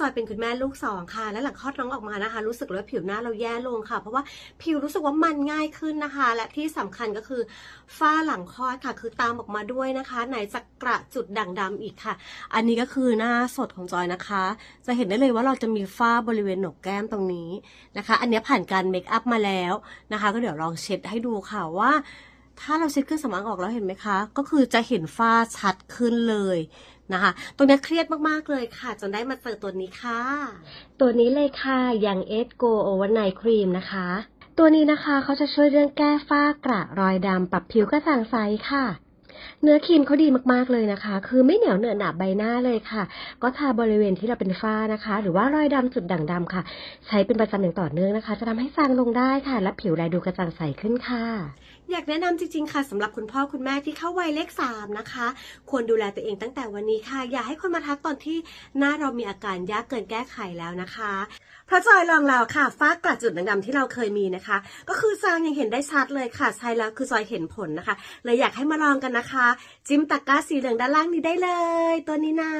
จอยเป็นคุณแม่ลูกสองค่ะ และหลังคลอดน้องออกมานะคะ รู้สึกว่าผิวหน้าเราแย่ลงค่ะ เพราะว่าผิวรู้สึกว่ามันง่ายขึ้นนะคะ และที่สำคัญก็คือฝ้าหลังคลอดค่ะ คือตามออกมาด้วยนะคะ ไหนจะกระจุดด่างดำอีกค่ะ อันนี้ก็คือหน้าสดของจอยนะคะ จะเห็นได้เลยว่าเราจะมีฝ้าบริเวณหนกแก้มตรงนี้นะคะ อันนี้ผ่านการเมคอัพมาแล้วนะคะ ก็เดี๋ยวลองเช็ดให้ดูค่ะว่า ถ้าเราเช็ดเครื่องสำอางออกแล้วเห็นไหมคะ ก็คือจะเห็นฝ้าชัดขึ้นเลย นะคะ ตรงนี้เครียดมากๆเลยค่ะ จนได้มาเจอตัวนี้ค่ะ ตัวนี้เลยค่ะยังเอสโกโอเวอร์ไนท์ครีมนะคะ ตัวนี้นะคะเขาจะช่วยเรื่องแก้ฝ้ากระรอยดำปรับผิวกระจ่างใสค่ะ เนื้อครีมเขาดีมากๆเลยนะคะ คือไม่เหนียวเหนอะหนะใบหน้าเลยค่ะ ก็ทาบริเวณที่เราเป็นฝ้านะคะ หรือว่ารอยดำจุดด่างดำค่ะ ใช้เป็นประจำอย่างต่อเนื่องนะคะ จะทำให้จางลงได้ค่ะ และผิวแลดูกระจ่างใสขึ้นค่ะ อยากแนะนำจริง ๆ ค่ะสำหรับคุณพ่อคุณแม่ที่เข้าวัยเลขสามนะคะ ควรดูแลตัวเองตั้งแต่วันนี้ค่ะ อย่าให้คนมาทักตอนที่หน้าเรามีอาการยากเกินแก้ไขแล้วนะคะพราะจอยลองแล้วค่ะฝ้ากระจุดด่างดำที่เราเคยมีนะคะ ก็คือจางยังเห็นได้ชัดเลยค่ะใช้แล้วคือจอยเห็นผลนะคะเลยอยากให้มาลองกันนะนะคะ จิ้มตะกร้าสีเหลืองด้านล่างนี้ได้เลย ตัวนี้นะ